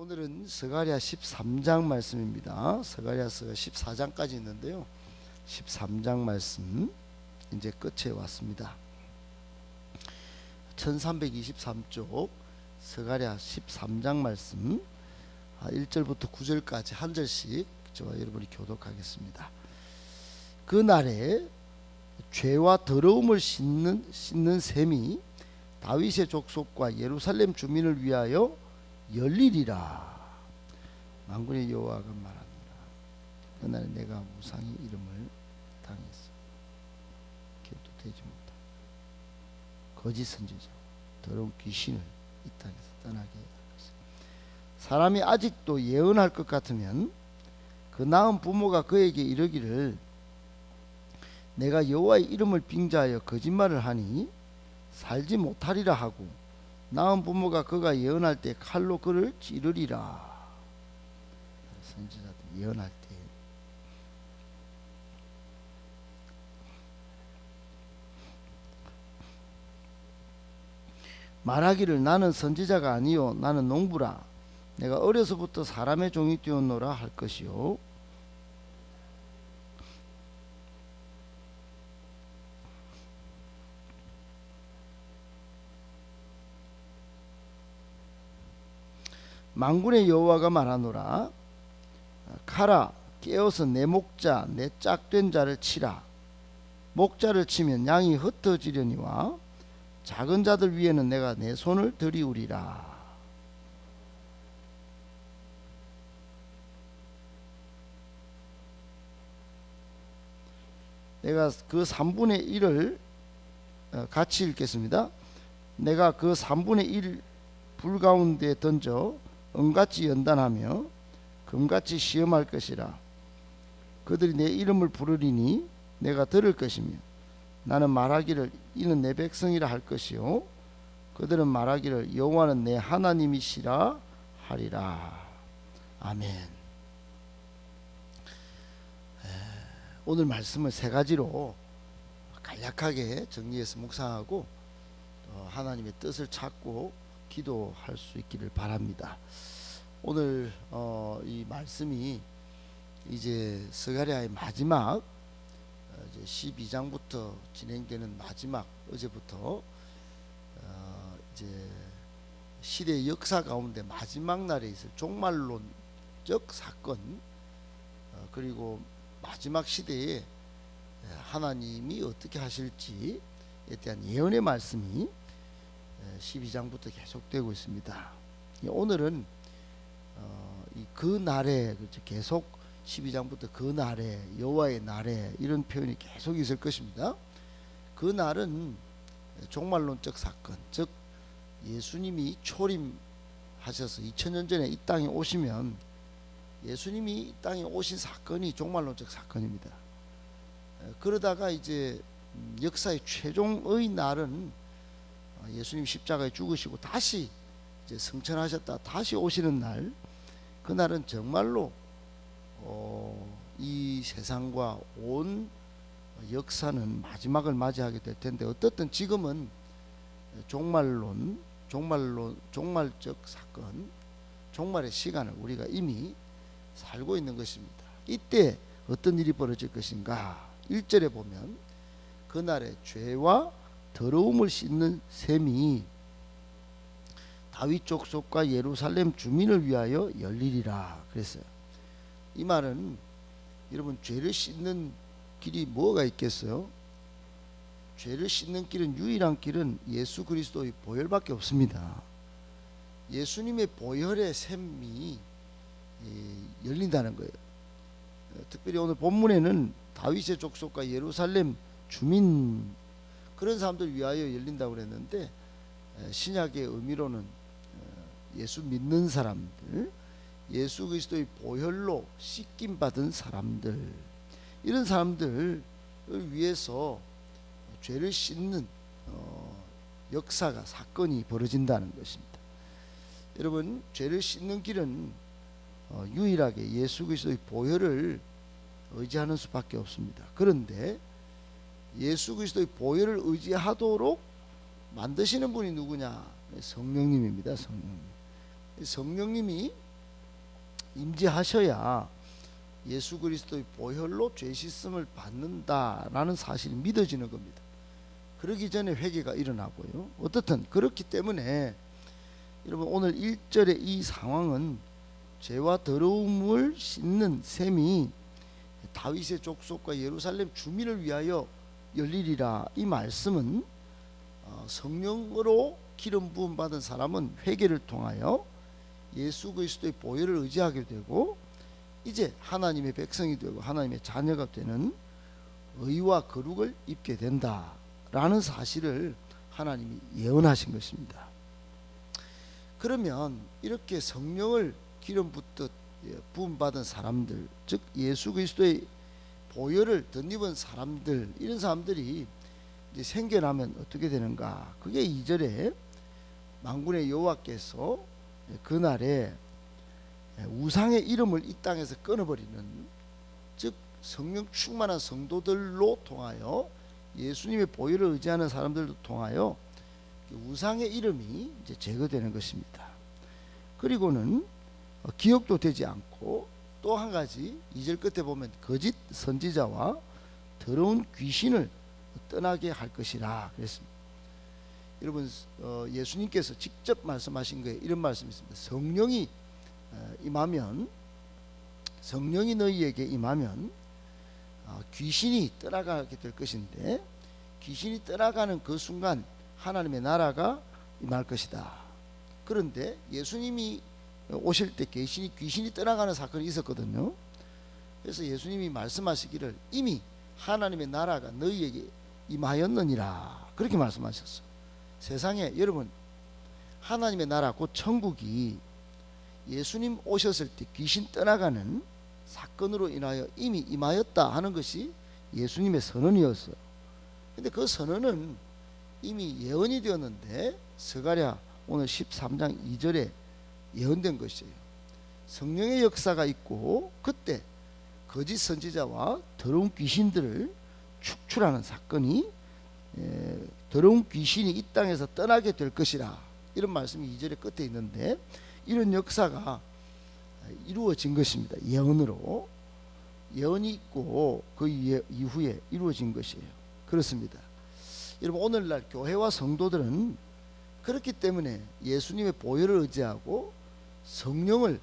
오늘은 스가랴 13장 말씀입니다. 스가랴서가 14장까지 있는데요. 13장 말씀 이제 끝에 왔습니다. 1323쪽 스가랴 13장 말씀 1절부터 9절까지 한 절씩 저와 여러분이 교독하겠습니다. 그 날에 죄와 더러움을 씻는 씻는 셈이 다윗의 족속과 예루살렘 주민을 위하여 열리리라. 만군의 여호와가 말합니다. 그날에 내가 무상히 이름을 당했어. 기도 되지 못하. 거짓 선지자, 더러운 귀신을 이 땅에서 떠나게 할 것이다. 사람이 아직도 예언할 것 같으면 그 낳은 부모가 그에게 이르기를 내가 여호와의 이름을 빙자하여 거짓말을 하니 살지 못하리라 하고 낳은 부모가 그가 예언할 때 칼로 그를 찌르리라. 선지자들 예언할 때. 말하기를 나는 선지자가 아니요 나는 농부라. 내가 어려서부터 사람의 종이 되었노라 할 것이요 만군의 여호와가 말하노라. 카라 깨어서 내 목자 내 짝된 자를 치라. 목자를 치면 양이 흩어지려니와 작은 자들 위에는 내가 내 손을 들이우리라. 내가 그 3분의 1을 어, 같이 읽겠습니다. 내가 그 3분의 1불 가운데 던져 은같이 연단하며 금같이 시험할 것이라. 그들이 내 이름을 부르리니 내가 들을 것이며 나는 말하기를 이는 내 백성이라 할 것이요 그들은 말하기를 여호와는 내 하나님이시라 하리라. 아멘. 에, 오늘 말씀을 세 가지로 간략하게 정리해서 묵상하고 어, 하나님의 뜻을 찾고 기도할 수 있기를 바랍니다. 오늘 어, 이 말씀이 이제 스가랴의 마지막 어, 이제 12장부터 진행되는 마지막 어제부터 어, 이제 시대 역사 가운데 마지막 날에 있을 종말론적 사건 어, 그리고 마지막 시대에 하나님이 어떻게 하실지에 대한 예언의 말씀이 12장부터 계속되고 있습니다. 오늘은 어, 그 날에 그렇죠. 계속 12장부터 그 날에 여호와의 날에 이런 표현이 계속 있을 것입니다. 그 날은 종말론적 사건, 즉 예수님이 초림하셔서 2000년 전에 이 땅에 오시면 예수님이 이 땅에 오신 사건이 종말론적 사건입니다. 그러다가 이제 역사의 최종의 날은 예수님 십자가에 죽으시고 다시 이제 승천하셨다 다시 오시는 날 그날은 정말로 어, 이 세상과 온 역사는 마지막을 맞이하게 될 텐데 어떻든 지금은 종말론 종말론 종말적 사건 종말의 시간을 우리가 이미 살고 있는 것입니다. 이때 어떤 일이 벌어질 것인가? 1절에 보면 그날의 죄와 더러움을 씻는 셈이 다윗 족속과 예루살렘 주민을 위하여 열리리라 그랬어요. 이 말은 여러분 죄를 씻는 길이 뭐가 있겠어요? 죄를 씻는 길은 유일한 길은 예수 그리스도의 보혈밖에 없습니다. 예수님의 보혈의 샘이 열린다는 거예요. 특별히 오늘 본문에는 다윗의 족속과 예루살렘 주민 그런 사람들 위하여 열린다고 그랬는데 신약의 의미로는 어, 예수 믿는 사람들, 예수 그리스도의 보혈로 씻김 받은 사람들 이런 사람들을 위해서 죄를 씻는 어, 역사가 사건이 벌어진다는 것입니다. 여러분 죄를 씻는 길은 어, 유일하게 예수 그리스도의 보혈을 의지하는 수밖에 없습니다. 그런데 예수 그리스도의 보혈을 의지하도록 만드시는 분이 누구냐? 성령님입니다. 성령님. 성령님이 임재하셔야 예수 그리스도의 보혈로 죄 씻음을 받는다라는 사실이 믿어지는 겁니다. 그러기 전에 회개가 일어나고요. 어떻든 그렇기 때문에 여러분 오늘 1절의 이 상황은 죄와 더러움을 씻는 셈이 다윗의 족속과 예루살렘 주민을 위하여 열리리라 이 말씀은 어, 성령으로 기름 부음 받은 사람은 회개를 통하여 예수 그리스도의 보혈을 의지하게 되고 이제 하나님의 백성이 되고 하나님의 자녀가 되는 의와 거룩을 입게 된다라는 사실을 하나님이 예언하신 것입니다. 그러면 이렇게 성령을 기름 붓듯 예, 부음 받은 사람들, 즉 예수 그리스도의 보혈을 덧입은 사람들 이런 사람들이 이제 생겨나면 어떻게 되는가? 그게 2절에 만군의 여호와께서 그날에 우상의 이름을 이 땅에서 끊어버리는 즉 성령 충만한 성도들로 통하여 예수님의 보혈을 의지하는 사람들도 통하여 우상의 이름이 이제 제거되는 것입니다. 그리고는 어, 기억도 되지 않고 또 한 가지 2절 끝에 보면 거짓 선지자와 더러운 귀신을 떠나게 할 것이라 그랬습니다. 여러분 어, 예수님께서 직접 말씀하신 거에 이런 말씀이 있습니다. 성령이 어, 임하면 성령이 너희에게 임하면 어, 귀신이 떠나가게 될 것인데 귀신이 떠나가는 그 순간 하나님의 나라가 임할 것이다. 그런데 예수님이 오실 때 귀신이 귀신이 떠나가는 사건이 있었거든요. 그래서 예수님이 말씀하시기를 이미 하나님의 나라가 너희에게 임하였느니라 그렇게 말씀하셨어. 세상에 여러분 하나님의 나라 곧 천국이 예수님 오셨을 때 귀신 떠나가는 사건으로 인하여 이미 임하였다 하는 것이 예수님의 선언이었어요. 근데 그 선언은 이미 예언이 되었는데 스가랴 오늘 13장 2절에 예언된 것이에요. 성령의 역사가 있고 그때 거짓 선지자와 더러운 귀신들을 축출하는 사건이 에, 더러운 귀신이 이 땅에서 떠나게 될 것이라 이런 말씀이 2절의 끝에 있는데 이런 역사가 이루어진 것입니다. 예언으로 예언이 있고 그 이후에 이루어진 것이에요. 그렇습니다. 여러분 오늘날 교회와 성도들은 그렇기 때문에 예수님의 보혈을 의지하고 성령을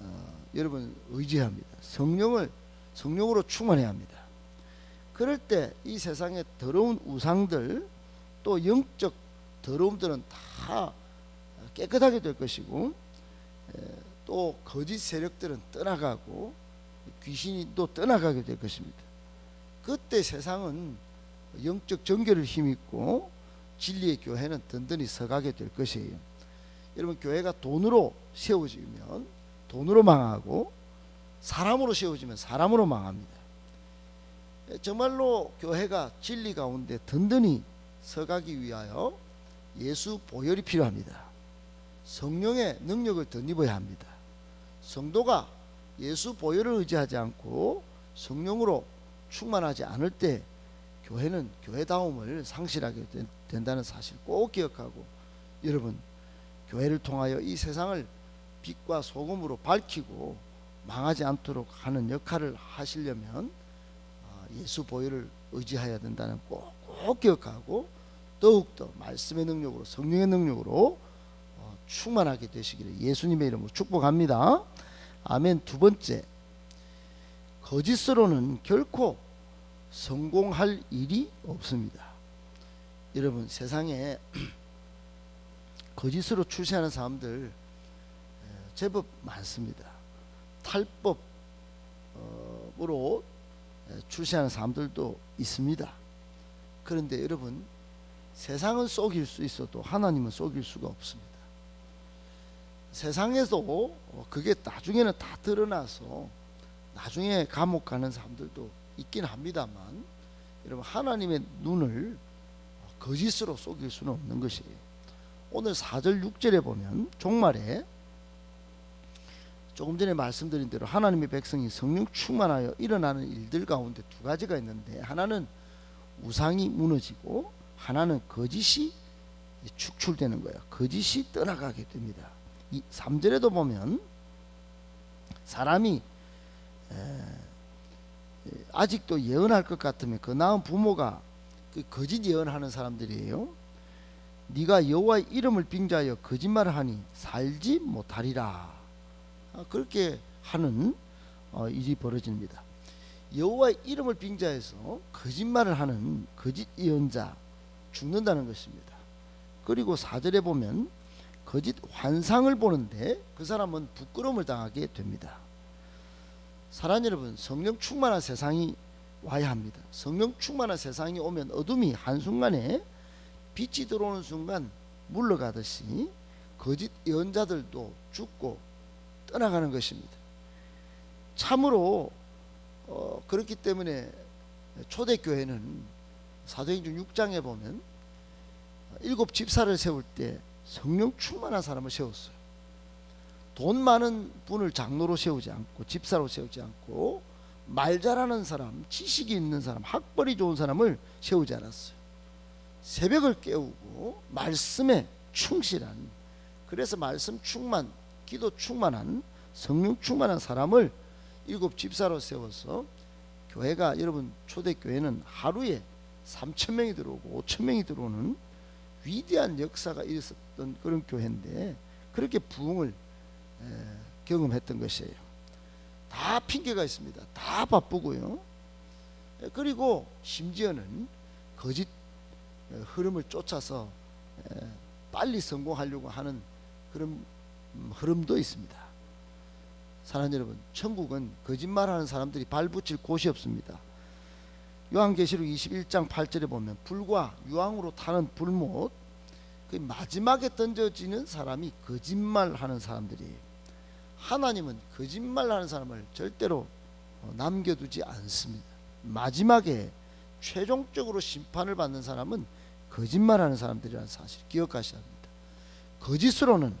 어, 여러분 의지합니다. 성령을 성령으로 충만해야 합니다. 그럴 때 이 세상의 더러운 우상들 또 영적 더러움들은 다 깨끗하게 될 것이고 에, 또 거짓 세력들은 떠나가고 귀신이 또 떠나가게 될 것입니다. 그때 세상은 영적 정결을 힘입고 진리의 교회는 든든히 서가게 될 것이에요. 여러분 교회가 돈으로 세워지면 돈으로 망하고 사람으로 세워지면 사람으로 망합니다. 정말로 교회가 진리 가운데 든든히 서가기 위하여 예수 보혈이 필요합니다. 성령의 능력을 덧입어야 합니다. 성도가 예수 보혈을 의지하지 않고 성령으로 충만하지 않을 때 교회는 교회다움을 상실하게 된다는 사실 꼭 기억하고 여러분 교회를 통하여 이 세상을 빛과 소금으로 밝히고 망하지 않도록 하는 역할을 하시려면 아, 예수 보혈을 의지해야 된다는 꼭, 꼭 기억하고 더욱더 말씀의 능력으로 성령의 능력으로 어, 충만하게 되시기를 예수님의 이름으로 축복합니다. 아멘. 두 번째 거짓으로는 결코 성공할 일이 없습니다. 여러분 세상에 거짓으로 출세하는 사람들 제법 많습니다. 탈법으로 출세하는 사람들도 있습니다. 그런데 여러분 세상은 속일 수 있어도 하나님은 속일 수가 없습니다. 세상에도 그게 나중에는 다 드러나서 나중에 감옥 가는 사람들도 있긴 합니다만 여러분 하나님의 눈을 거짓으로 속일 수는 없는 것이에요. 오늘 4절 6절에 보면 종말에 조금 전에 말씀드린 대로 하나님의 백성이 성령 충만하여 일어나는 일들 가운데 두 가지가 있는데 하나는 우상이 무너지고 하나는 거짓이 축출되는 거예요. 거짓이 떠나가게 됩니다. 이 3절에도 보면 사람이 에, 아직도 예언할 것 같으면 그 나은 부모가 그 거짓 예언하는 사람들이에요. 네가 여호와의 이름을 빙자하여 거짓말을 하니 살지 못하리라. 아, 그렇게 하는 어, 일이 벌어집니다. 여호와의 이름을 빙자해서 거짓말을 하는 거짓 예언자 죽는다는 것입니다. 그리고 사절에 보면 거짓 환상을 보는데 그 사람은 부끄러움을 당하게 됩니다. 사랑 여러분, 성령 충만한 세상이 와야 합니다. 성령 충만한 세상이 오면 어둠이 한순간에 빛이 들어오는 순간 물러가듯이 거짓 예언자들도 죽고 떠나가는 것입니다. 참으로 어, 그렇기 때문에 초대교회는 사도행전 6장에 보면 일곱 집사를 세울 때 성령 충만한 사람을 세웠어요. 돈 많은 분을 장로로 세우지 않고 집사로 세우지 않고 말 잘하는 사람, 지식이 있는 사람, 학벌이 좋은 사람을 세우지 않았어요. 새벽을 깨우고 말씀에 충실한 그래서 말씀 충만, 기도 충만한 성령 충만한 사람을 일곱 집사로 세워서 교회가 여러분 초대 교회는 하루에 3천 명이 들어오고 5천 명이 들어오는 위대한 역사가 있었던 그런 교회인데 그렇게 부흥을 에, 경험했던 것이에요. 다 핑계가 있습니다. 다 바쁘고요. 에, 그리고 심지어는 거짓 에, 흐름을 쫓아서 에, 빨리 성공하려고 하는 그런 음, 흐름도 있습니다. 사랑 여러분, 천국은 거짓말하는 사람들이 발붙일 곳이 없습니다. 요한계시록 21장 8절에 보면 불과 유황으로 타는 불못 그 마지막에 던져지는 사람이 거짓말하는 사람들이에요. 하나님은 거짓말하는 사람을 절대로 어, 남겨두지 않습니다. 마지막에 최종적으로 심판을 받는 사람은 거짓말하는 사람들이라는 사실 기억하셔야 합니다. 거짓으로는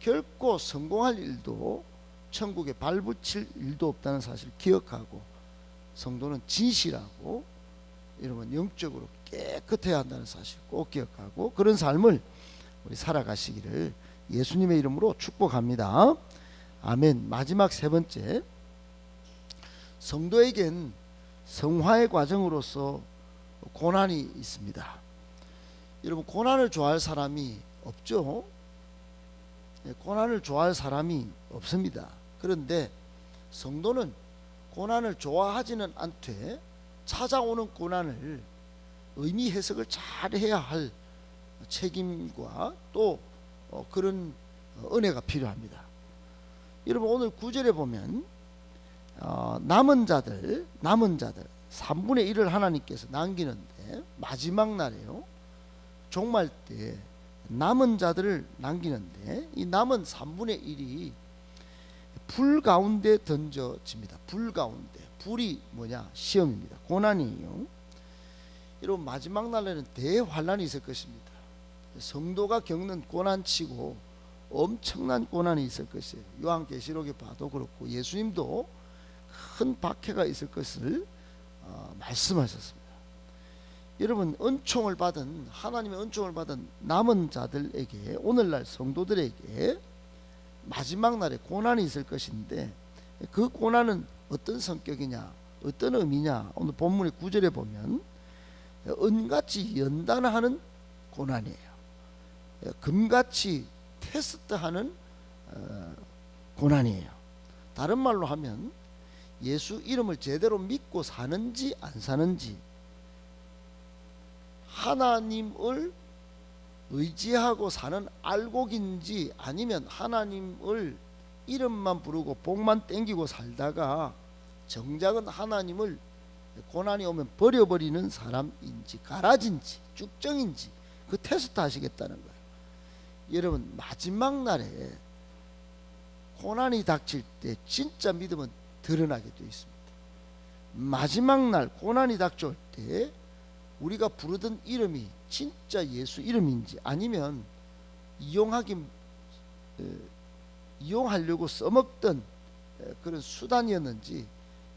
결코 성공할 일도 천국에 발붙일 일도 없다는 사실 기억하고 성도는 진실하고 여러분 영적으로 깨끗해야 한다는 사실 꼭 기억하고 그런 삶을 우리 살아가시기를 예수님의 이름으로 축복합니다. 아멘. 마지막 세 번째 성도에겐 성화의 과정으로서 고난이 있습니다. 여러분 고난을 좋아할 사람이 없죠. 예, 고난을 좋아할 사람이 없습니다. 그런데 성도는 고난을 좋아하지는 않되 찾아오는 고난을 의미 해석을 잘 해야 할 책임과 또 어, 그런 은혜가 필요합니다. 여러분 오늘 구절에 보면 어, 남은 자들 남은 자들 3분의 1을 하나님께서 남기는데 마지막 날에요. 종말 때 남은 자들을 남기는데 이 남은 3분의 1이 불 가운데 던져집니다. 불 가운데. 불이 뭐냐? 시험입니다. 고난이에요. 여러분 마지막 날에는 대환란이 있을 것입니다. 성도가 겪는 고난치고 엄청난 고난이 있을 것이에요. 요한계시록에 봐도 그렇고 예수님도 큰 박해가 있을 것을 어, 말씀하셨습니다. 여러분 은총을 받은 하나님의 은총을 받은 남은 자들에게 오늘날 성도들에게 마지막 날에 고난이 있을 것인데 그 고난은 어떤 성격이냐 어떤 의미냐 오늘 본문의 구절에 보면 은같이 연단하는 고난이에요 금같이 테스트하는 어, 고난이에요 다른 말로 하면 예수 이름을 제대로 믿고 사는지 안 사는지 하나님을 의지하고 사는 알곡인지 아니면 하나님을 이름만 부르고 복만 땡기고 살다가 정작은 하나님을 고난이 오면 버려버리는 사람인지 가라진지 쭉정인지 그 테스트 하시겠다는 거예요. 여러분 마지막 날에 고난이 닥칠 때 진짜 믿음은 드러나게 되어 있습니다. 마지막 날 고난이 닥쳐올 때 우리가 부르던 이름이 진짜 예수 이름인지 아니면 이용하기 이용하려고 써먹던 그런 수단이었는지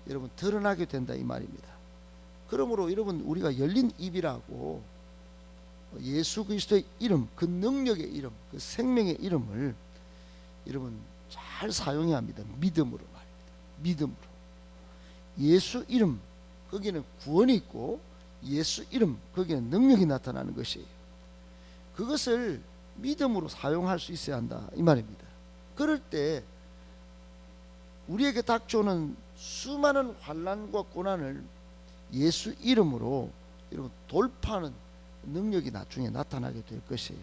여러분 드러나게 된다 이 말입니다. 그러므로 여러분 우리가 열린 입이라고 예수 그리스도의 이름, 그 능력의 이름, 그 생명의 이름을 여러분 잘 사용해야 합니다. 믿음으로. 믿음으로. 예수 이름 거기는 구원이 있고 예수 이름 거기는 능력이 나타나는 것이에요. 그것을 믿음으로 사용할 수 있어야 한다 이 말입니다. 그럴 때 우리에게 닥쳐오는 수많은 환란과 고난을 예수 이름으로 여러분 돌파하는 능력이 나중에 나타나게 될 것이에요.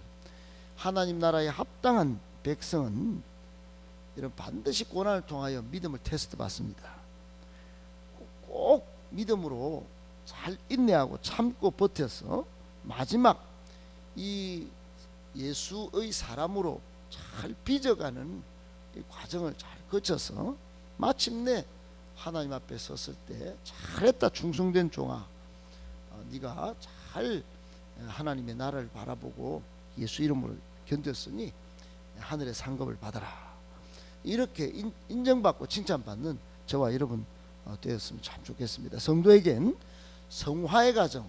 하나님 나라에 합당한 백성은 이런 반드시 고난을 통하여 믿음을 테스트 받습니다. 꼭 믿음으로 잘 인내하고 참고 버텨서 마지막 이 예수의 사람으로 잘 빚어가는 이 과정을 잘 거쳐서 마침내 하나님 앞에 섰을 때 잘했다 충성된 종아 어, 네가 잘 하나님의 나라를 바라보고 예수 이름으로 견뎠으니 하늘의 상급을 받아라 이렇게 인, 인정받고 칭찬받는 저와 여러분 어, 되었으면 참 좋겠습니다. 성도에겐 성화의 과정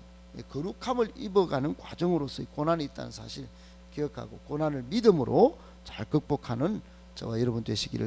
거룩함을 입어가는 과정으로서의 고난이 있다는 사실 기억하고 고난을 믿음으로 잘 극복하는 저와 여러분 되시기를